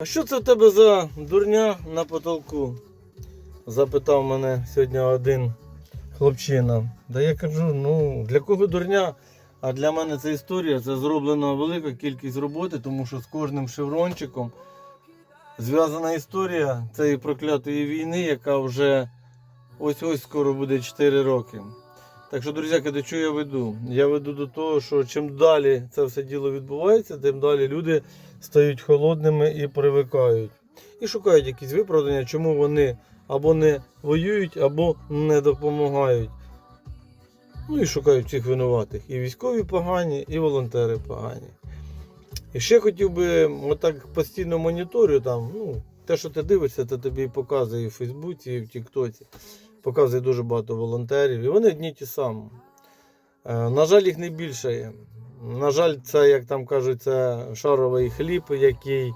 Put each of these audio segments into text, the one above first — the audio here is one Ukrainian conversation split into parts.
А що це в тебе за дурня на потолку? Запитав мене сьогодні один хлопчина. Да я кажу, ну для кого дурня? А для мене це історія, це зроблена велика кількість роботи, тому що з кожним шеврончиком зв'язана історія цієї проклятої війни, яка вже ось-ось скоро буде 4 роки. Так що, друзяки, до чого я веду? Я веду до того, що чим далі це все діло відбувається, тим далі люди стають холодними і привикають. І шукають якісь виправдання, чому вони або не воюють, або не допомагають. Ну і шукають всіх винуватих. І військові погані, і волонтери погані. І ще хотів би, отак постійно моніторю там, ну, те, що ти дивишся, це тобі і показує і в Фейсбуці, і в Тіктоці. Показує дуже багато волонтерів. І вони одні ті самі. Е, На жаль, їх не більше є. На жаль, це, як там кажуть, це шаровий хліб, який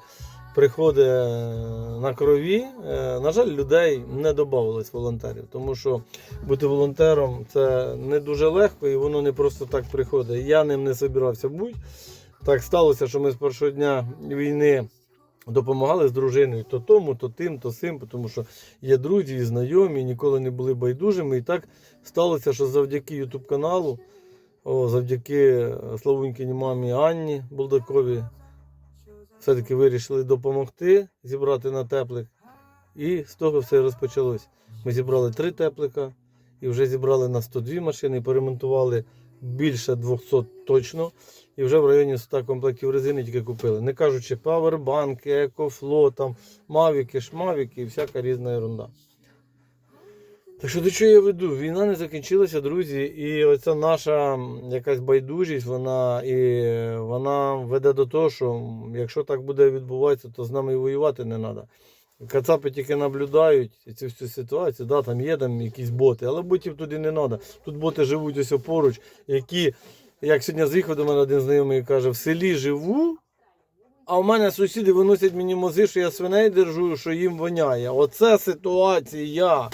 приходить е, на крові. Е, На жаль, людей не додавалось волонтерів, тому що бути волонтером це не дуже легко і воно не просто так приходить. Я ним не собирався бути. Так сталося, що ми з першого дня війни допомагали з дружиною то тому, то тим, то сим, тому що є друзі і знайомі, ніколи не були байдужими. І так сталося, що завдяки Ютуб каналу, завдяки Славунькіній мамі Анні Булдакові, все-таки вирішили допомогти зібрати на теплик. І з того все розпочалось. Ми зібрали три теплика і вже зібрали на 102 машини, поремонтували більше 200 точно. І вже в районі 100 комплектів резини тільки купили. Не кажучи павербанки, екофло, там, мавіки, шмавіки і всяка різна ерунда. Так що до чого я веду? Війна не закінчилася, друзі, і оця наша якась байдужість, вона і вона веде до того, що якщо так буде відбуватися, то з нами і воювати не треба. Кацапи тільки наблюдають цю всю ситуацію, да, там є там якісь боти, але ботів туди не треба. Тут боти живуть ось поруч, які, як сьогодні з'їхав до мене один знайомий каже, в селі живу, а в мене сусіди виносять мені мози, що я свиней держу, що їм воняє. Оце ситуація.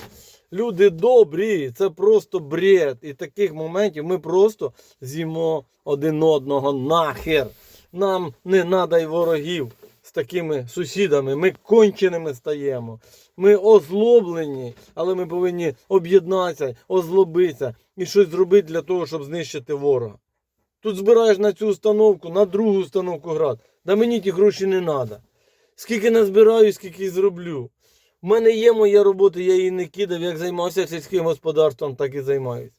Люди добрі, це просто бред. І таких моментів ми просто з'їмо один одного нахер. Нам не треба й ворогів такими сусідами. Ми конченими стаємо. Ми озлоблені, але ми повинні об'єднатися, озлобитися і щось зробити для того, щоб знищити ворога. Тут збираєш на цю установку, на другу установку град. Да мені ті гроші не треба. Скільки назбираю, скільки зроблю. У мене є моя робота, я її не кидав. Як займався сільським господарством, так і займаюся.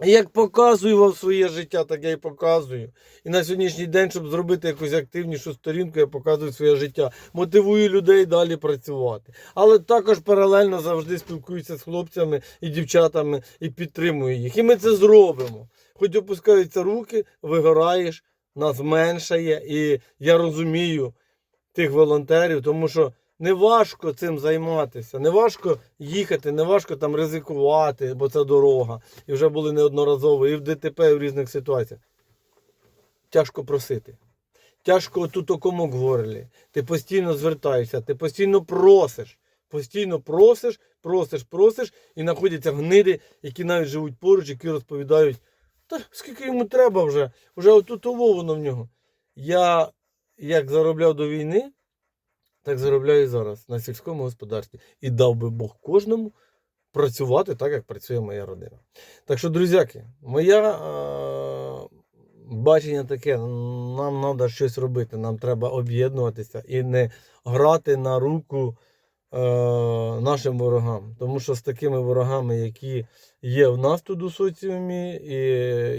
Як показую вам своє життя, так я і показую. І на сьогоднішній день, щоб зробити якусь активнішу сторінку, я показую своє життя. Мотивую людей далі працювати. Але також паралельно завжди спілкуюся з хлопцями і дівчатами і підтримую їх. І ми це зробимо. Хоч опускаються руки, вигораєш, нас меншає. І я розумію тих волонтерів, тому що не важко цим займатися, не важко їхати, не важко там ризикувати, бо це дорога. І вже були неодноразово і в ДТП, і в різних ситуаціях. Тяжко просити. Тяжко тут окомок горлі. Ти постійно звертаєшся, ти постійно просиш. Постійно просиш, просиш, просиш, і знаходяться гниди, які навіть живуть поруч, які розповідають, та скільки йому треба вже, вже отут воно в нього. Я як заробляв до війни, так заробляю зараз на сільському господарстві. І дав би Бог кожному працювати так, як працює моя родина. Так що, друзяки, моє е- бачення таке: нам треба щось робити, нам треба об'єднуватися і не грати на руку е- нашим ворогам. Тому що з такими ворогами, які є в нас тут у соціумі, і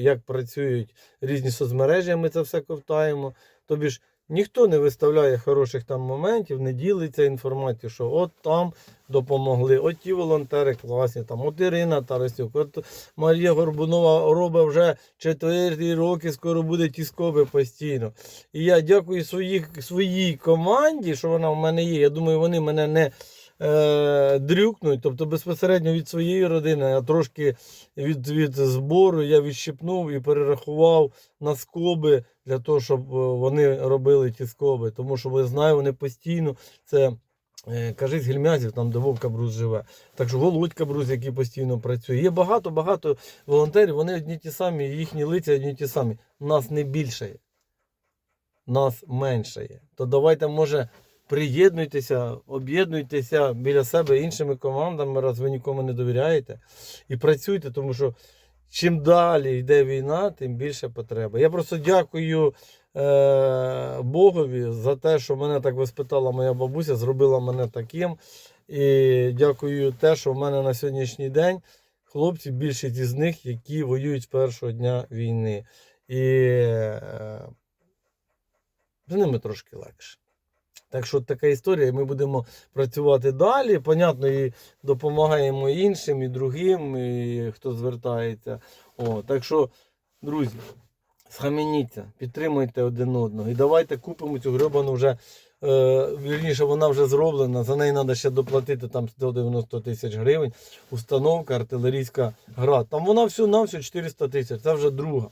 як працюють різні соцмережі, ми це все ковтаємо. Тобі ж Ніхто не виставляє хороших там моментів, не ділиться інформацією, що от там допомогли, от ті волонтери класні, там, от Ірина Тарасюк, от Марія Горбунова робить вже четверті роки, скоро буде тіскове постійно. І я дякую своїх, своїй команді, що вона в мене є. Я думаю, вони мене не е, дрюкнуть, тобто безпосередньо від своєї родини, а трошки від, від збору я відщипнув і перерахував на скоби для того, щоб е, вони робили ті скоби. Тому що ви знаю, вони постійно це. е, Кажись, гельмязів, там де Вовка Брус живе. Так що Володька Брус, який постійно працює. Є багато-багато волонтерів, вони одні ті самі, їхні лиця одні ті самі. Нас не більше є. Нас менше є. То давайте, може, приєднуйтеся, об'єднуйтеся біля себе іншими командами, раз ви нікому не довіряєте. І працюйте, тому що чим далі йде війна, тим більше потреба. Я просто дякую е, Богові за те, що мене так воспитала моя бабуся, зробила мене таким. І дякую те, що в мене на сьогоднішній день хлопці, більшість із них, які воюють з першого дня війни. І е, з ними трошки легше. Так що така історія, ми будемо працювати далі. Понятно, і допомагаємо іншим, і другим, і хто звертається. О, так що, друзі, схаменіться, підтримуйте один одного. І давайте купимо цю гребану вже. Е, вірніше, вона вже зроблена, за неї треба ще доплатити там 190 тисяч гривень. Установка артилерійська град. Там вона всю на всю 400 тисяч, це вже друга.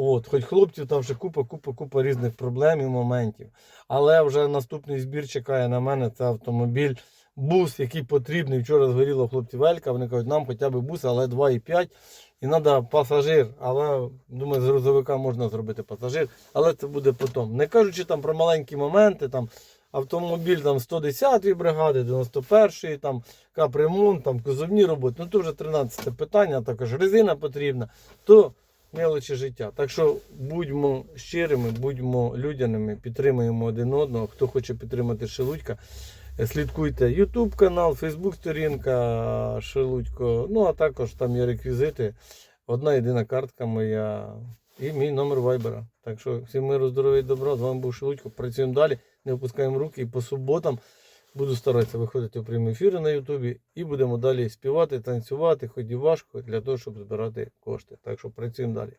От, хоч хлопців там ще купа, купа, купа різних проблем і моментів. Але вже наступний збір чекає на мене. Це автомобіль, бус, який потрібний. Вчора згоріло в хлопців Велька. Вони кажуть, нам хоча б бус, але 2,5. І треба пасажир. Але думаю, з грузовика можна зробити пасажир, але це буде потім. Не кажучи там про маленькі моменти, там автомобіль там 110-ї бригади, 91-ї, там капремонт, там кузовні роботи. Ну то вже 13 питання, також резина потрібна. То мелочі життя. Так що будьмо щирими, будьмо людяними, підтримуємо один одного. Хто хоче підтримати Шелудька, е, слідкуйте YouTube канал, Facebook сторінка Шелудько. Ну а також там є реквізити. Одна єдина картка моя і мій номер вайбера. Так що всім миру, здоров'я і добра. З вами був Шелудько. Працюємо далі, не опускаємо руки і по суботам. Буду старатися виходити в прямі ефіри на Ютубі і будемо далі співати, танцювати, хоч і важко, для того, щоб збирати кошти. Так що працюємо далі.